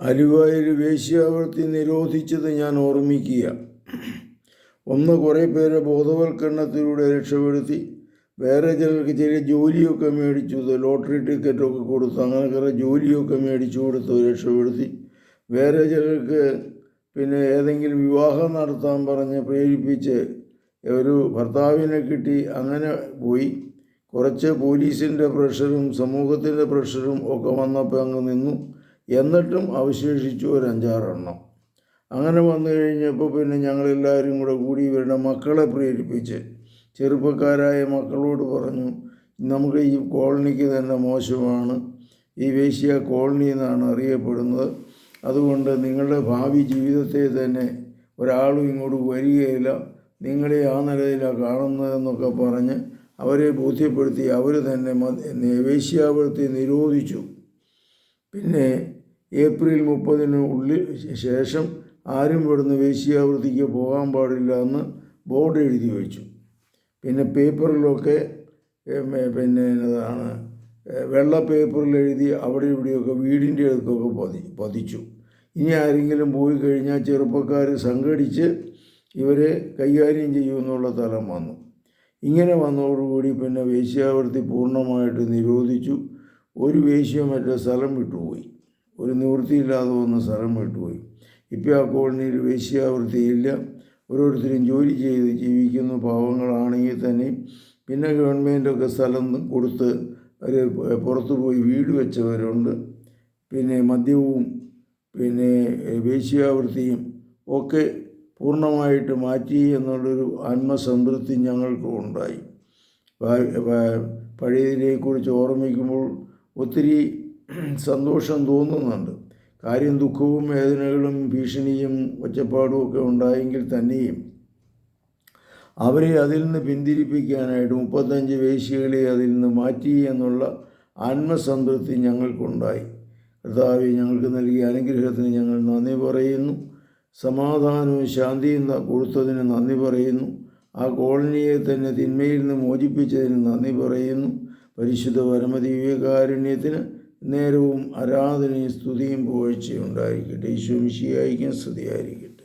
അലുവായിൽ വേശ്യാവൃത്തി നിരോധിച്ചത് ഞാൻ ഓർമ്മിക്കുക. ഒന്ന് കുറേ പേരെ ബോധവൽക്കരണത്തിലൂടെ രക്ഷപ്പെടുത്തി വേറെ ചിലർക്ക് ചെറിയ ജോലിയൊക്കെ മേടിച്ചു ലോട്ടറി ടിക്കറ്റൊക്കെ കൊടുത്തു അങ്ങനെ കുറേ ജോലിയൊക്കെ മേടിച്ചു കൊടുത്തു രക്ഷപ്പെടുത്തി. വേറെ ചിലർക്ക് പിന്നെ ഏതെങ്കിലും വിവാഹം നടത്താൻ പറഞ്ഞ് പ്രേരിപ്പിച്ച് ഒരു ഭർത്താവിനെ കിട്ടി അങ്ങനെ പോയി. കുറച്ച് പോലീസിന്റെ പ്രഷറും സമൂഹത്തിന്റെ പ്രഷറും ഒക്കെ വന്നപ്പോൾ അങ്ങ് നിന്നു. എന്നിട്ടും അവശേഷിച്ചു ഒരു അഞ്ചാറെണ്ണം അങ്ങനെ വന്നു കഴിഞ്ഞപ്പോൾ പിന്നെ ഞങ്ങളെല്ലാവരും കൂടെ കൂടി ഇവരുടെ മക്കളെ പ്രേരിപ്പിച്ച് ചെറുപ്പക്കാരായ മക്കളോട് പറഞ്ഞു നമുക്ക് ഈ കോളനിക്ക് തന്നെ മോശമാണ്. ഈ വേശ്യ കോളനി എന്നാണ് അറിയപ്പെടുന്നത്. അതുകൊണ്ട് നിങ്ങളുടെ ഭാവി ജീവിതത്തെ തന്നെ ഒരാളും ഇങ്ങോട്ട് വരികയില്ല. നിങ്ങളെ ആ നിലയിലാണ് കാണുന്നതെന്നൊക്കെ പറഞ്ഞ് അവരെ ബോധ്യപ്പെടുത്തി അവർ തന്നെ വേശ്യാവൃത്തി നിരോധിച്ചു. പിന്നെ ഏപ്രിൽ മുപ്പതിന് ഉള്ളിൽ ശേഷം ആരും ഇവിടുന്ന് വേശ്യാവൃത്തിക്ക് പോകാൻ പാടില്ല എന്ന് ബോർഡ് എഴുതി വെച്ചു. പിന്നെ പേപ്പറിലൊക്കെ പിന്നെ എന്നതാണ് വെള്ള പേപ്പറിൽ എഴുതി അവിടെ ഇവിടെയൊക്കെ വീടിന്റെ അടുത്തൊക്കെ പതി പതിച്ചു. ഇനി ആരെങ്കിലും പോയി കഴിഞ്ഞാൽ ചെറുപ്പക്കാർ സംഘടിച്ച് ഇവരെ കൈകാര്യം ചെയ്യുമെന്നുള്ള തലം വന്നു. ഇങ്ങനെ വന്നതോടുകൂടി പിന്നെ വേശ്യാവൃത്തി പൂർണമായിട്ട് നിരോധിച്ചു. ഒരു വേശ്യ മറ്റേ സ്ഥലം വിട്ടുപോയി. ഒരു നിവൃത്തിയില്ലാതെ വന്ന സ്ഥലം വിട്ടുപോയി. ഇപ്പോൾ ആ കോളനിയിൽ വേശ്യാവൃത്തിയില്ല. ഓരോരുത്തരും ജോലി ചെയ്ത് ജീവിക്കുന്ന പാവങ്ങളാണെങ്കിൽ തന്നെ പിന്നെ ഗവൺമെന്റൊക്കെ സ്ഥലം കൊടുത്ത് അവർ പുറത്തു പോയി വീട് വെച്ചവരുണ്ട്. പിന്നെ മദ്യവും പിന്നെ വേശ്യാവൃത്തിയും ഒക്കെ പൂർണമായിട്ട് മാറ്റി എന്നുള്ളൊരു ആത്മസംതൃപ്തി ഞങ്ങൾക്ക് ഉണ്ടായി. പഴയതിനെക്കുറിച്ച് ഓർമ്മിക്കുമ്പോൾ ഒത്തിരി സന്തോഷം തോന്നുന്നുണ്ട്. കാര്യം ദുഃഖവും വേദനകളും ഭീഷണിയും ഒച്ചപ്പാടും ഒക്കെ ഉണ്ടായെങ്കിൽ തന്നെയും അവരെ അതിൽ നിന്ന് പിന്തിരിപ്പിക്കാനായിട്ട് മുപ്പത്തഞ്ച് വേശികളെ അതിൽ നിന്ന് മാറ്റി എന്നുള്ള ആത്മസംതൃപ്തി ഞങ്ങൾക്കുണ്ടായി. കർത്താവെ ഞങ്ങൾക്ക് നൽകിയ അനുഗ്രഹത്തിന് ഞങ്ങൾ നന്ദി പറയുന്നു. സമാധാനവും ശാന്തിയും കൊടുത്തതിന് നന്ദി പറയുന്നു. ആ കോളനിയെ തന്നെ തിന്മയിൽ നിന്ന് മോചിപ്പിച്ചതിന് നന്ദി പറയുന്നു. പരിശുദ്ധ പരമദിവ്യകാരുണ്യത്തിന് നേരവും ആരാധനയും സ്തുതിയും പോഴ്ചയും ഉണ്ടായിരിക്കട്ടെ. ഈശോ മിശിയായിരിക്കും സ്തുതിയായിരിക്കട്ടെ.